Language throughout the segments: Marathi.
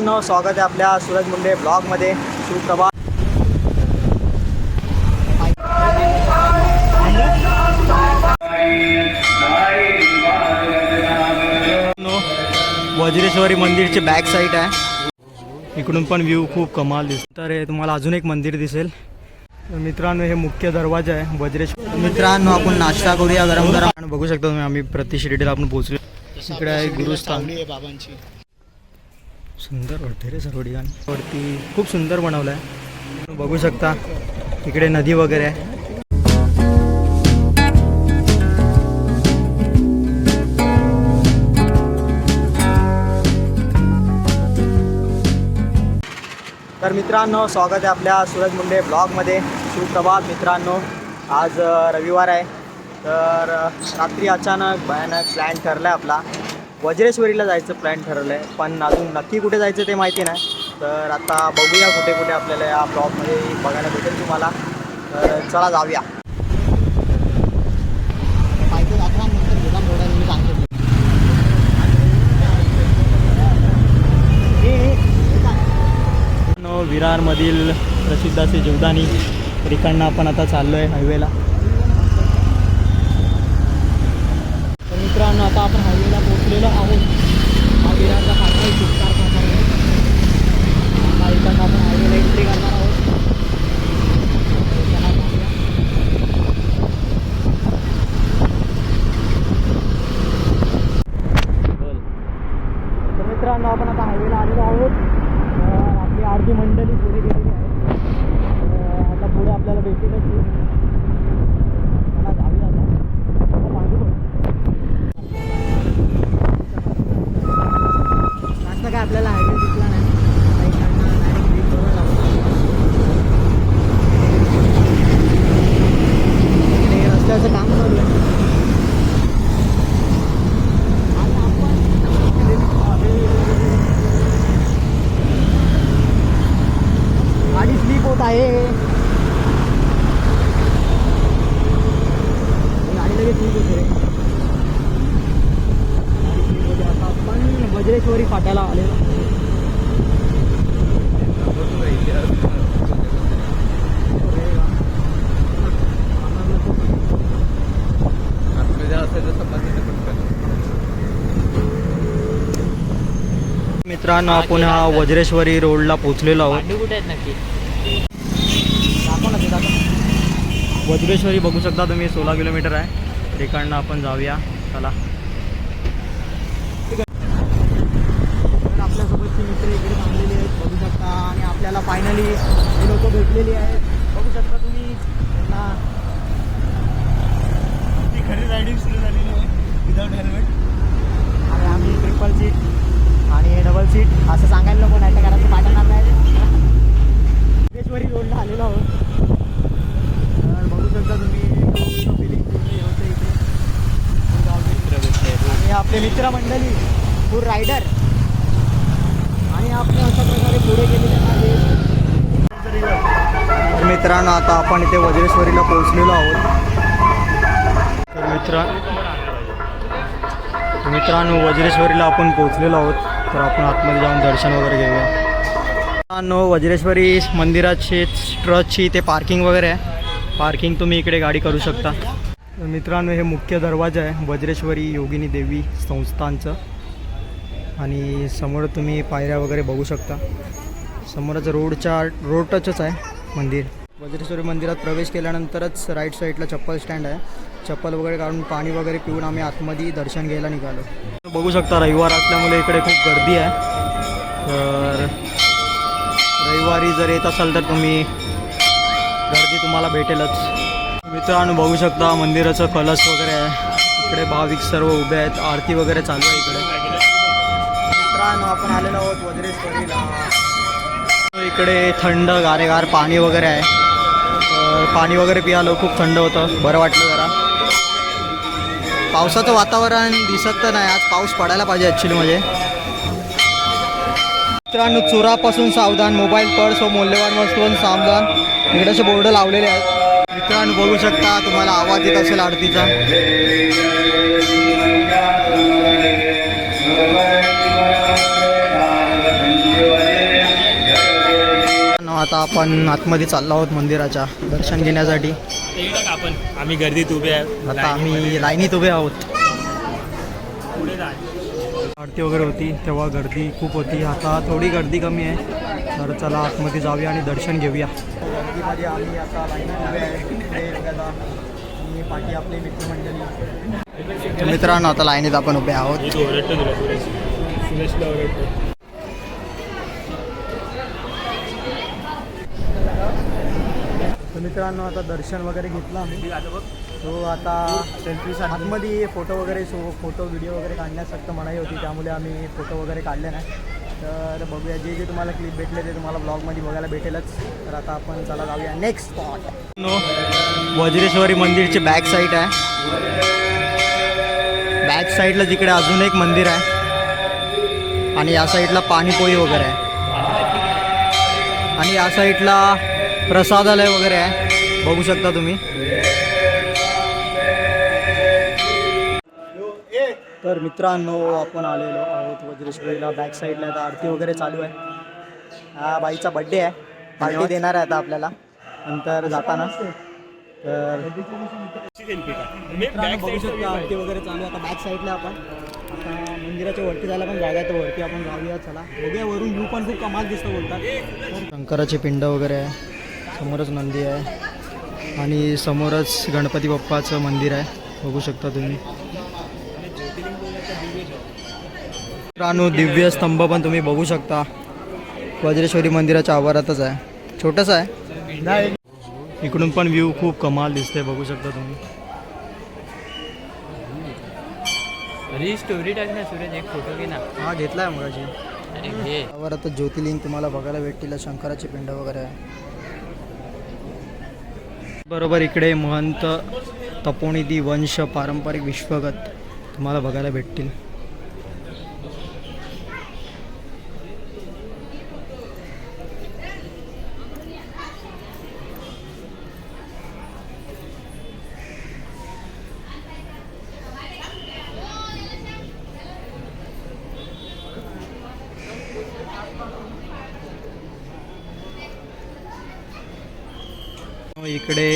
मित्रांनो स्वागत आहे आपल्या सूरज मुंडे ब्लॉगमध्ये सुप्रभात. वज्रेश्वरी मंदिरची बॅक साईड आहे. इकडून पण व्ह्यू खूप कमाल दिसतो तर हे तुम्हाला अजून एक मंदिर दिसेल. मित्रांनो हे मुख्य दरवाजा आहे वज्रेश्वर मित्रांनो आपण नाश्ता करूया गरम गरम. बघू शकता तुम्ही आम्ही प्रतिशिर्डीला आपण पोहोचलो. इकडे आहे गुरुस्थान. बाबांची सुंदर वाटते रे सर्व ठिकाणी वरती खूप सुंदर बनवलं आहे बघू शकता इकडे नदी वगैरे आहे. तर मित्रांनो स्वागत आहे आपल्या सूरज मुंडे ब्लॉगमध्ये. सुप्रभात मित्रांनो आज रविवार आहे. तर रात्री अचानक भयानक प्लॅन ठरला आहे आपला. वज्रेश्वरीला जायचं प्लॅन ठरलं आहे पण अजून नक्की कुठे जायचं ते माहिती नाही. तर आता बघूया कुठे कुठे आपल्याला या ब्लॉगमध्ये बघायला भेटेल तुम्हाला. तर चला जाऊया. विरारमधील प्रसिद्ध असे जीवदानी रिकडनं आपण आता चाललो आहे हायवेला मित्रांनो आता आपण हायवेला पोहोचलेलो आहोत. हा विरारचा फाटा आहे चित्कार आहे आता इकडनं आपण हायवेला एंट्री करणार आहोत. तर मित्रांनो आपण आता हायवेला आलेलो आहोत तर आपली अर्धी मंडळी पुढे गेलेली आहे तर आता पुढे आपल्याला भेटेलच ती. चला जाऊया आता आता मागे बघ. जास्त काय आपल्याला हायवे दिसला नाही आता इकडनं direct beach जवळ लागतो. इकडे रस्त्याचं काम चालू आहे आता आपण गाडी स्लीप होत आहे गाडी लगेच स्लीप होते रे. गाडी स्लीप होते आता आपण वज्रेश्वरी फाट्याला आलेलो मित्रांनो आपण हा वज्रेश्वरी रोडला पोहोचलेलो आहोत. कुठे आहेत नक्की. वज्रेश्वरी बघू शकता तुम्ही सोळा किलोमीटर आहे. इकडनं आपण जाऊया. चला. आपल्यासोबतची मित्र इकडे थांबलेली आहेत बघू शकता. आणि आपल्याला फायनली लोक भेटलेली आहेत बघू शकता तुम्ही त्यांना खरी रायडिंग सुरू झालेली आहे विदाउट हेल्मेट आणि आम्ही ट्रिपल सीट आणि डबल सीट असं सांगायला नको नाही तर कारण ते पाठवणार नाही योगेश्वरी रोडला आलेलो आहोत तर बघू शकता तुम्ही फिलिंग होते इथे आणि आपले मित्रमंडळी फूर रायडर. आणि आपण अशा प्रकारे पुढे गेलेले आहे. तर मित्रांनो आता आपण इथे वज्रेश्वरीला पोहोचलेलो आहोत. तर मित्रा मित्रांनो वज्रेश्वरीला आपण पोहोचलेलो आहोत. तर आपण आतमध्ये जाऊन दर्शन वगैरे घेऊया. मित्रांनो वज्रेश्वरी मंदिराची ट्रस्टची इथे पार्किंग वगैरे आहे. पार्किंग तुम्ही इकडे गाडी करू शकता. मित्रांनो हे मुख्य दरवाजा आहे. वज्रेश्वरी योगिनी देवी संस्थानचं. आणि समोर तुम्ही पायऱ्या वगैरे बघू शकता. समोरच रोडच्या रोड टचच आहे मंदिर. वज्रेश्वरी मंदिरात प्रवेश केल्यानंतरच राईट साईडला चप्पल स्टँड आहे. चप्पल वगैरे काढून पाणी वगैरे पिऊन आम्ही आतमध्ये दर्शन घ्यायला निघालो. बघू शकता रविवार असल्यामुळे इकडे खूप गर्दी आहे. तर रविवारी जर येत असाल तर तुम्ही गर्दी तुम्हाला भेटेलच. मित्रांनो बघू शकता मंदिराचं कलश वगैरे आहे. इकडे भाविक सर्व उभे आहेत. आरती वगैरे चालू आहे इकडे. मित्रांनो आपण आलेलो आहोत वज्रेश्वरीला. इकडे थंड गारेगार पाणी वगैरे आहे. पाणी वगैरे पियालो खूप थंड होतं. बरं वाटलं जरा. पावसाचं वातावरण दिसत तर नाही. आज पाऊस पडायला पाहिजे ॲक्च्युली म्हणजे. मित्रांनो चोरापासून सावधान. मोबाईल पर्स व मौल्यवान वस्तूंपासून सावधान इकडे असे बोर्ड लावलेले आहेत. मित्रांनो बघू शकता. तुम्हाला आवाज येत असेल आरतीचा. आता आपण आतमध्ये चाललो आहोत मंदिराच्या दर्शन घेण्यासाठी. आपण आम्ही गर्दीत उभे आहे. आता आम्ही लाईनीत उभे आहोत. आरती वगैरे होती तेव्हा गर्दी खूप होती. आता थोडी गर्दी कमी आहे. तर चला आतमध्ये जाऊया आणि दर्शन घेऊया. गर्दीमध्ये आम्ही आता आहे. आणि पाठी आपली मित्रमंडळी. मित्रांनो आता लाईनीत आपण उभे आहोत. हे मित्रांनो आता दर्शन वगैरे घेतलं आम्ही. तो आता सेल्फी आतमध्ये फोटो वगैरे सो फोटो व्हिडिओ वगैरे काढण्यास सक्त मनाई होती. त्यामुळे आम्ही फोटो वगैरे काढले नाही. तर बघूया जे जे तुम्हाला क्लिप भेटले ते तुम्हाला ब्लॉगमध्ये बघायला भेटेलच. तर आता आपण चला जाऊया नेक्स्ट स्पॉट वज्रेश्वरी मंदिरची बॅक साईड आहे. बॅक साईडला जिकडे अजून एक मंदिर आहे. आणि या साईडला पाणीपोई वगैरे आहे. आणि या साईडला प्रसादालय वगैरे आहे. बघू शकता तुम्ही. तर मित्रांनो आपण आलेलो आहोत वज्रेश्वरीला. बॅक साईडला आता आरती वगैरे चालू आहे. हा बाईचा बड्डे आहे. पार्टी देणार आहे आता आपल्याला. नंतर जाताना. तर मित्रांनो बघू शकता आरती वगैरे चालू आहे. आता बॅक साईडला आपण. आता मंदिराच्या वरती जायला पण जागा आहे. तर वरती आपण जाऊया. चला. बघूया वरून व्ह्यू पण खूप कमाल दिसतं बोलतात. शंकराचे पिंड वगैरे आहे. समोरच नंदी आहे. आणि समोरच गणपती बाप्पाचं मंदिर आहे. बघू शकता तुम्ही. मित्रांनो दिव्य स्तंभ पण तुम्ही बघू शकता. वज्रेश्वरी मंदिराच्या आवारातच आहे. छोटंसं आहे. इकडून पण व्ह्यू खूप कमाल दिसते बघू शकता तुम्ही. अरे स्टोरी टाक ना सूरज एक फोटो घे ना. हा घेतला आहे अरे घे. आवारातच ज्योतिर्लिंग तुम्हाला बघायला भेटतील शंकराचे पिंड वगैरे आहे. बरोबर इकडे महंत तपोनिधी वंश पारंपरिक विश्वगत तुम्हाला बघायला भेटतील. इकडे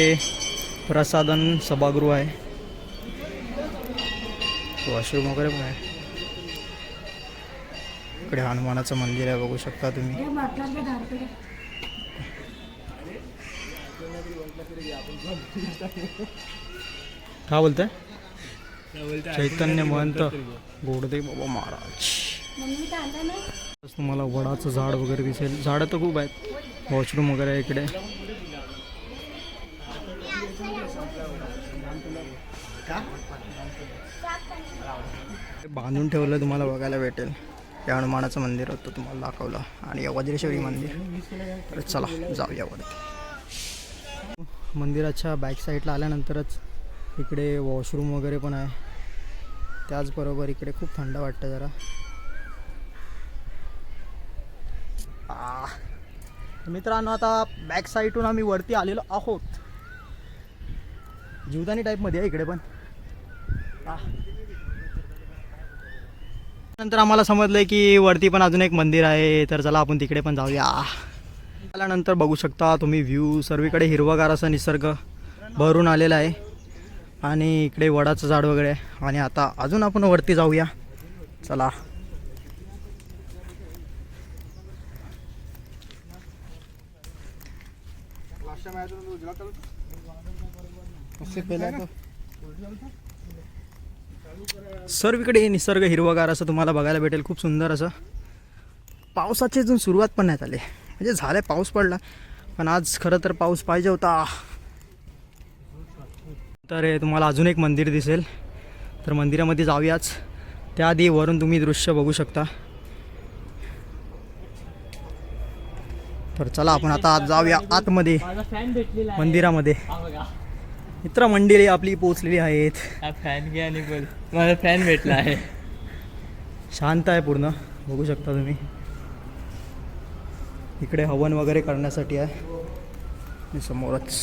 प्रसादन सभागृह आहे. वॉशरूम वगैरे पण आहे. इकडे हनुमानाचं मंदिर आहे बघू शकता तुम्ही. काय बोलताय? चैतन्य महंत गोडदे बाबा महाराज. तुम्हाला वडाचं झाड वगैरे दिसेल. झाडं तर खूप आहेत. वॉशरूम वगैरे इकडे. बांधून ठेवलं तुम्हाला बघायला भेटेल. या हनुमानाचं मंदिर होतं तुम्हाला दाखवलं. आणि या वज्रेश्वरी मंदिर. तर चला जाऊया वरती. मंदिराच्या बॅक साईडला आल्यानंतरच इकडे वॉशरूम वगैरे पण आहे. त्याचबरोबर इकडे खूप थंड वाटतं जरा. आ. मित्रांनो आता बॅक साईडून आम्ही वरती आलेलो आहोत. जीवदानी टाईपमध्ये आहे इकडे पण. नंतर आम्हाला समजलं की वरती पण अजून एक मंदिर आहे तर चला आपण तिकडे पण जाऊया. आल्यानंतर बघू शकता तुम्ही व्ह्यू सर्वीकडे हिरवागार असा निसर्ग भरून आलेला आहे. आणि इकडे वडाचं झाड वगैरे आहे. आणि आता अजून आपण वरती जाऊया. चला. सर्वीकडे निसर्ग हिरवगार असं तुम्हाला बघायला भेटेल. खूप सुंदर असं. पावसाची अजून सुरुवात पण नाही झाली. म्हणजे झालं पाऊस पडला. पण आज खरं तर पाऊस पाहिजे होता. तर हे तुम्हाला अजून एक मंदिर दिसेल. तर मंदिरामध्ये जाऊयाच. त्याआधी वरून तुम्ही दृश्य बघू शकता. तर चला आपण आता आज जाऊया आतमध्ये मंदिरामध्ये. मित्र मंडळी आपली पोचलेली आहेत. फॅन घे आणि बोल. मला फॅन भेटला आहे. शांत आहे पूर्ण. बघू शकता तुम्ही. इकडे हवन वगैरे करण्यासाठी आहे. आणि समोरच.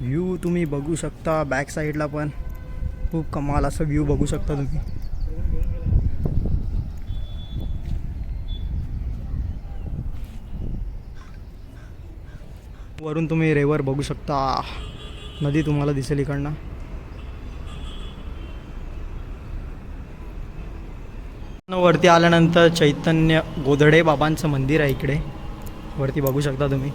व्ह्यू तुम्ही बघू शकता. बॅक साईडला पण. खूप कमाल असं व्ह्यू बघू शकता तुम्ही. वरून तुम्ही रेवर बघू शकता. नदी तुम्हाला दिसेल इकडनं. वरती आल्यानंतर चैतन्य गोधडे बाबांचं मंदिर आहे इकडे. वरती बघू शकता तुम्ही.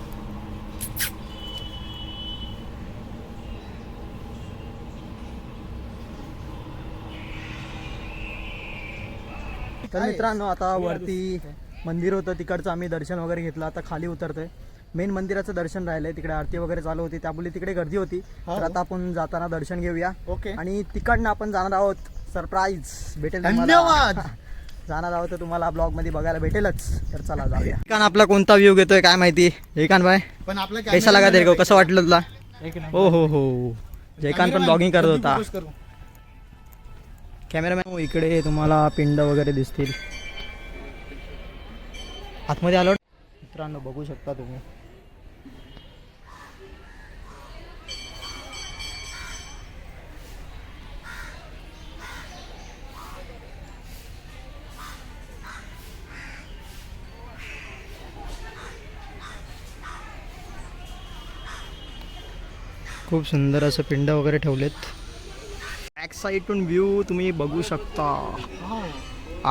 तर मित्रांनो आता वरती मंदिर होतं. तिकडचं आम्ही दर्शन वगैरे घेतलं. आता खाली उतरतोय. मेन मंदिराचं दर्शन राहिलंय तिकडे आरती वगैरे चालू होती त्यामुळे तिकडे गर्दी होती. तर आता आपण जाताना दर्शन घेऊया. ओके. आणि तिकडनं आपण जाणार आहोत सरप्राईज भेटेल. धन्यवाद. जाणार आहोत तुम्हाला ब्लॉगमध्ये बघायला भेटेलच. तर चला जाऊया. ठिकाण आपला कोणता व्ह्यू घेतोय काय माहिती? जयकांत भाई पण आपलं कैसा लागा को कसं वाटलं तुला? हो हो हो. जयकांत पण ब्लॉगिंग करत होता. कॅमेरामॅन इकडे तुम्हाला पिंड वगैरे दिसतील. आतमध्ये आलो मित्रांनो बघू शकता तुम्ही. खूप सुंदर असं पिंड वगैरे ठेवलेत. बॅक साईडून व्ह्यू तुम्ही बघू शकता.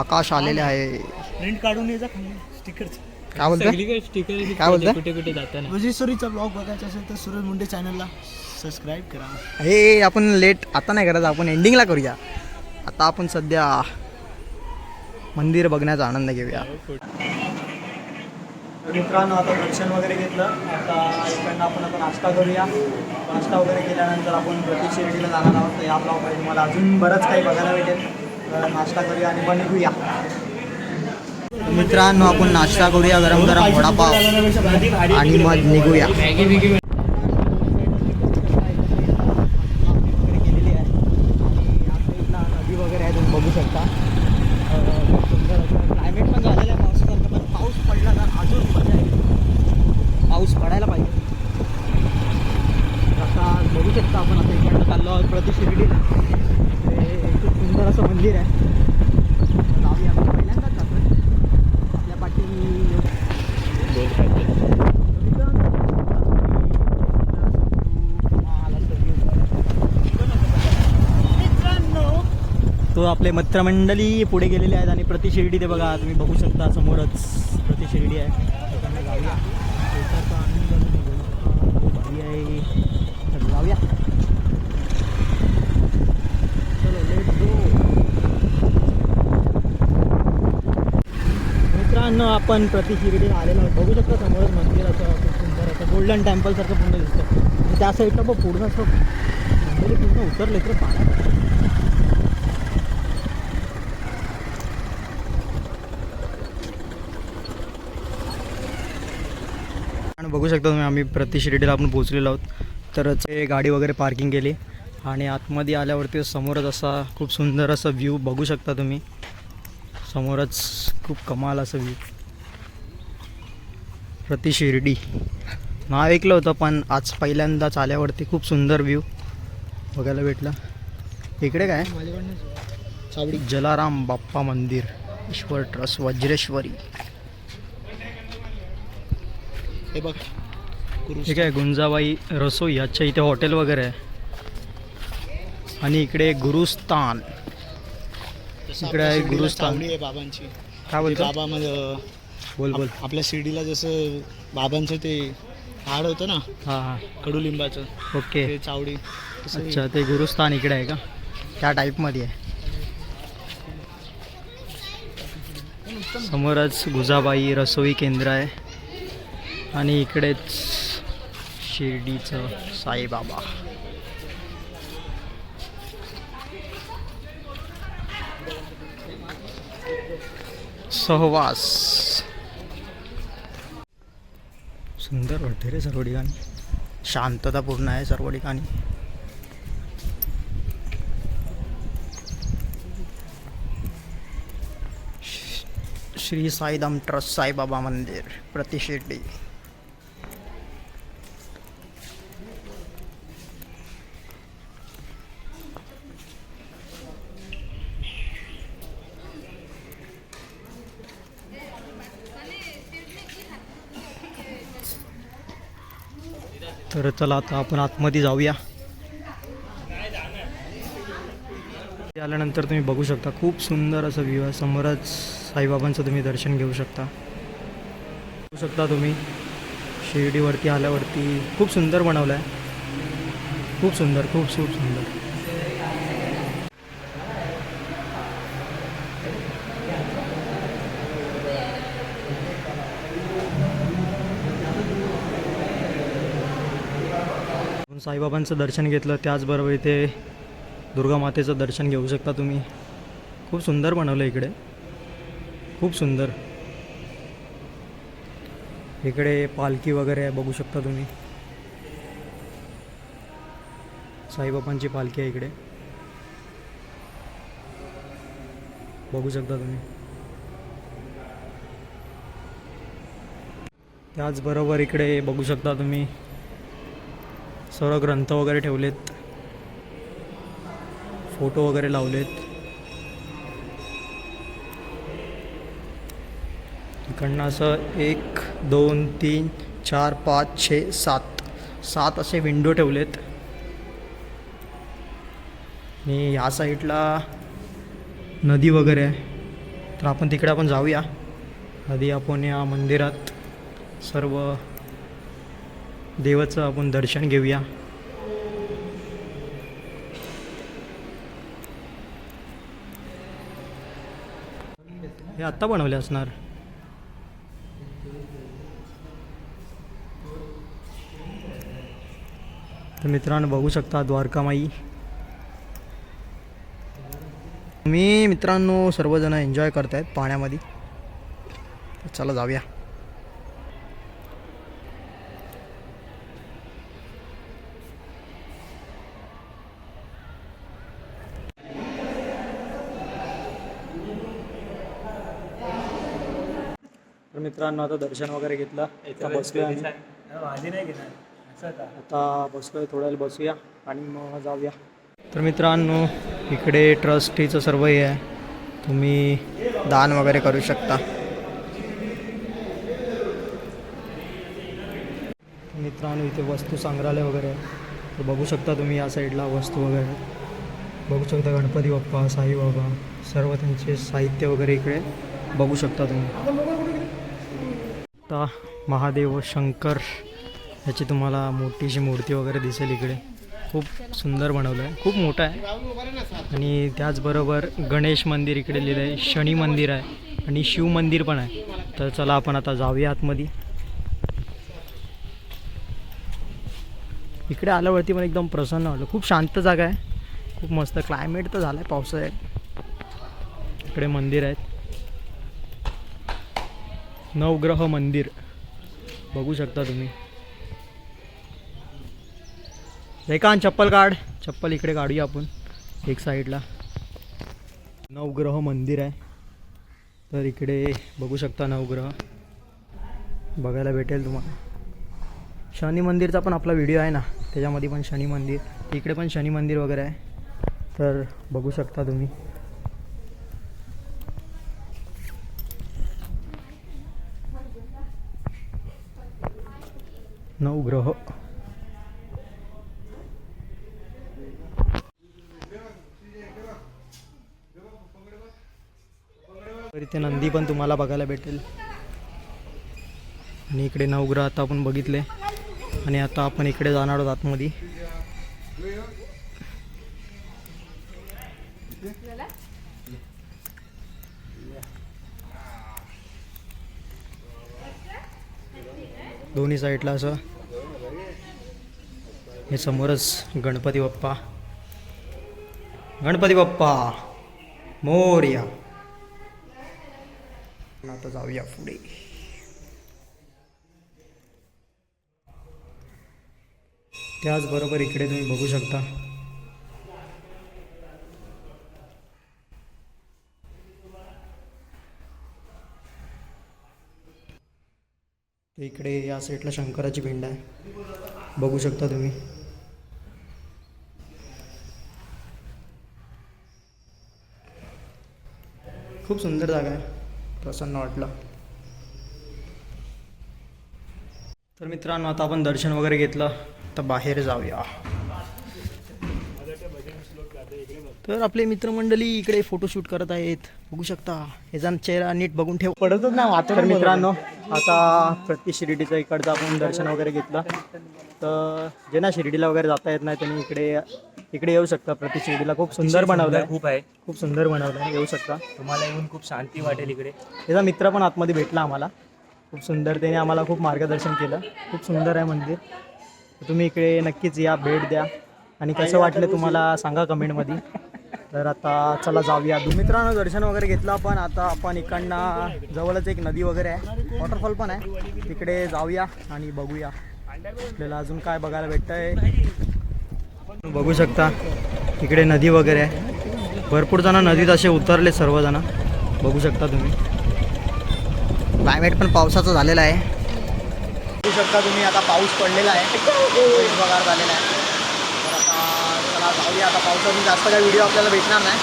आकाश आलेले आहे. प्रिंट काढून काय बोलता सगळीकडे स्टिकर काय बोलताय? कुठे कुठे जाताना. वजीश्वरीचा ब्लॉग बघायचा असेल तर सूरज मुंडे चॅनलला सबस्क्राईब करा. हे आपण लेट आता नाही करायचं आपण एंडिंगला करूया. आता आपण सध्या मंदिर बघण्याचा आनंद घेऊया. मित्रांनो आता दर्शन वगैरे घेतलं. आता इकडनं आपण आता नाश्ता करूया. नाश्ता वगैरे केल्यानंतर आपण प्रति शिर्डीला जाणार आहोत. तर या ब्लॉगमध्ये तुम्हाला अजून बरंच काही बघायला भेटेल. तर नाश्ता करूया आणि मग निघूया मित्रांनो आपण नाश्ता करूया. गरम गरम वडापाव. आणि मग निघूया मॅगी बिगी वगैरे केलेली आहे आणि या साईडला नदी वगैरे आहे तुम्ही बघू शकता क्लायमेट पण झालेलं आहे पावसासारखं पण पाऊस पडला तर अजून मजा येईल पाऊस पडायला पाहिजे तर आता बघू शकता आपण आता इकडनं चाललो आहोत प्रति शिर्डीला इकडे खूप सुंदर असं मंदिर आहे तर जाऊया आपण पहिल्यांदाच जातोय आपल्या पाठी तो आपले मित्रमंडळी पुढे गेलेले आहेत आणि प्रतिशिर्डी ते बघा तुम्ही बघू शकता समोरच प्रतिशिर्डी आहे. जाऊया. हो, मित्रांनो आपण प्रतिशिर्डी आलेलो आहोत. बघू शकता समोरच मंदिर असं खूप सुंदर असं गोल्डन टेम्पल सारखं पूर्ण दिसतं आणि त्या साईडला बघ पूर्ण असं मंदिर पूर्ण उतरले तर पाण्यात. बघू शकता तुम्ही आम्ही प्रति शिर्डीला आपण पोहोचलेलो आहोत. तर ते गाडी वगैरे पार्किंग केली. आणि आतमध्ये आल्यावरती समोरच असा खूप सुंदर असा व्ह्यू बघू शकता तुम्ही. समोरच खूप कमाल असं व्ह्यू प्रति शिर्डी. नाव ऐकलं होतं पण आज पहिल्यांदाच आल्यावरती खूप सुंदर व्ह्यू बघायला भेटला. इकडे काय? जलाराम बाप्पा मंदिर. ईश्वर ट्रस्ट वज्रेश्वरी. हे बघ. ठीक आहे गुंजाबाई रसोई अच्छा इथे हॉटेल वगैरे आहे. आणि इकडे गुरुस्थान. इकडे आहे गुरुस्थान. आहे बाबांची. काय बोलतो बाबा म्हणजे बोल बोल आप- आपल्या शिर्डीला जसं बाबांचं ते हाड होतं ना हां हां. कडुलिंबाचं ओके. ते चावडी अच्छा ते गुरुस्थान इकडे आहे का? त्या टाईपमध्ये आहे. समोरच गुजाबाई रसोई केंद्र आहे. आणि इकडेच शिर्डीचं साईबाबा. सहवास. सुंदर वाटते रे सर्व ठिकाणी. शांतता पूर्ण आहे सर्व ठिकाणी. श्री साईदाम ट्रस्ट साईबाबा मंदिर प्रतिशिर्डी तर चला आता आपण आतमध्ये जाऊया. आल्यानंतर तुम्ही बघू शकता खूप सुंदर असं व्ह्यू आहे. समोरच साईबाबांचं तुम्ही दर्शन घेऊ शकता. बघू शकता तुम्ही शिर्डीवरती आल्यावरती खूप सुंदर बनवलं आहे खूप सुंदर खूप खूप सुंदर आपण साईबाबांचं दर्शन घेतलं त्याचबरोबर इथे दुर्गा मातेचं दर्शन घेऊ शकता तुम्ही. खूप सुंदर बनवलं इकडे. खूप सुंदर. इकडे पालखी वगैरे आहे बघू शकता तुम्ही. साईबाबांची पालखी आहे इकडे. बघू शकता तुम्ही. त्याचबरोबर इकडे बघू शकता तुम्ही. सर्व ग्रंथ वगैरे ठेवलेत. फोटो वगैरे लावलेत. इकडनं असं एक दोन तीन चार पाच छे सात. सात असे विंडो ठेवलेत. आणि या साईडला नदी वगैरे आहे. तर आपण तिकडे आपण जाऊया. आधी आपण या मंदिरात सर्व देवाचं आपण दर्शन घेऊया. हे आत्ता बनवले असणार. तर मित्रांनो बघू शकता द्वारकामाई. मी मित्रांनो सर्वजण एन्जॉय करतायत पाण्यामध्ये. चला जाऊया. मित्रांनो आता दर्शन वगैरे घेतलं. आता बसलोय आम्ही. माझी नाही घेणार. आता बसलोय थोड्या वेळ बसूया आणि मग जाऊया. तर मित्रांनो इकडे ट्रस्टीचं सर्व हे आहे. तुम्ही दान वगैरे करू शकता. मित्रांनो इथे वस्तू संग्रहालय वगैरे तर बघू शकता तुम्ही या साईडला वस्तू वगैरे. बघू शकता गणपती बाप्पा साईबाबा सर्व त्यांचे साहित्य वगैरे इकडे. बघू शकता तुम्ही. आता महादेव शंकर ह्याची तुम्हाला मोठीशी मूर्ती वगैरे दिसेल इकडे. खूप सुंदर बनवलं आहे खूप मोठं आहे. आणि त्याचबरोबर गणेश मंदिर इकडे लिहिलं आहे शनी मंदिर आहे आणि शिव मंदिर पण आहे. तर चला आपण आता जाऊया आतमध्ये. इकडे आल्यावरती पण एकदम प्रसन्न वाटलं. खूप शांत जागा आहे. खूप मस्त क्लायमेट तर झालं आहे पावसाळ्यात. इकडे मंदिर आहेत. नवग्रह मंदिर. बघू शकता तुम्ही. रेखान चप्पल काढ. चप्पल इकडे काढूया आपण एक साईडला. नवग्रह मंदिर आहे. तर इकडे बघू शकता नवग्रह. बघायला भेटेल तुम्हाला. शनी मंदिरचा पण आपला व्हिडिओ आहे ना त्याच्यामध्ये पण शनी मंदिर. इकडे पण शनी मंदिर वगैरे आहे. तर बघू शकता तुम्ही. नवग्रह तर इथे नंदी पण तुम्हाला बघायला भेटेल. आणि इकडे नवग्रह आता आपण बघितले. आणि आता आपण इकडे जाणार आहोत आतमध्ये. दोन्ही साईडला असं. हे समोरच गणपती बाप्पा. गणपती बाप्पा मोर्या. आता जाऊया पुढे. त्याचबरोबर इकडे तुम्ही बघू शकता. इकडे या साईडला शंकराची पिंड आहे. बघू शकता तुम्ही. खूप सुंदर जागा आहे प्रसन्न वाटलं तर मित्रांनो आता आपण दर्शन वगैरे घेतलं तर बाहेर जाऊया. तर आपले मित्रमंडळी इकडे फोटोशूट करत आहेत. बघू शकता हे जण चेहरा नीट बघून ठेव. पडतच ना तर वातावरण मित्रांनो आता प्रति शिर्डीचं इकडचं आपण दर्शन वगैरे घेतलं. तर जे ना शिर्डीला वगैरे जाता येत नाही त्यांनी इकडे इकडे येऊ शकता. प्रति शिर्डीला खूप सुंदर बनवलं आहे. खूप आहे. खूप सुंदर बनवलं आहे. येऊ शकता. तुम्हाला येऊन खूप शांती वाटेल इकडे. त्याचा मित्र पण आतमध्ये भेटला आम्हाला. खूप सुंदर त्याने आम्हाला खूप मार्गदर्शन केलं. खूप सुंदर आहे मंदिर. तुम्ही इकडे नक्कीच या भेट द्या. आणि कसं वाटलं तुम्हाला सांगा कमेंटमध्ये. तर आता चला जाऊया. मित्रांनो दर्शन वगैरे घेतलं आपण. आता आपण इकडनं जवळच एक नदी वगैरे आहे. वॉटरफॉल पण आहे. तिकडे जाऊया आणि बघूया. आपल्याला अजून काय बघायला भेटतंय. बघू शकता इकडे नदी वगैरे आहे. भरपूर जण नदीत असे उतरले सर्वजण. बघू शकता तुम्ही. क्लायमेट पण पावसाचं झालेलं आहे. बघू शकता तुम्ही आता पाऊस पडलेला आहे. हिरवागार झालेला आहे. तर आता चला जाऊया. आता पावसातून जास्त काही व्हिडिओ आपल्याला भेटणार नाही.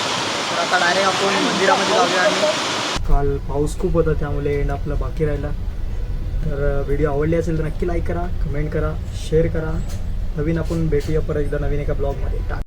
तर आता डायरेक्ट आपण मंदिरामध्ये जाऊया आणि काल पाऊस खूप होता त्यामुळे येणं आपलं बाकी राहिला. तर व्हिडिओ आवडली असेल तर नक्की लाईक करा कमेंट करा शेअर करा. नवीन आपण भेटूया परत एकदा नवीन एका ब्लॉगमध्ये.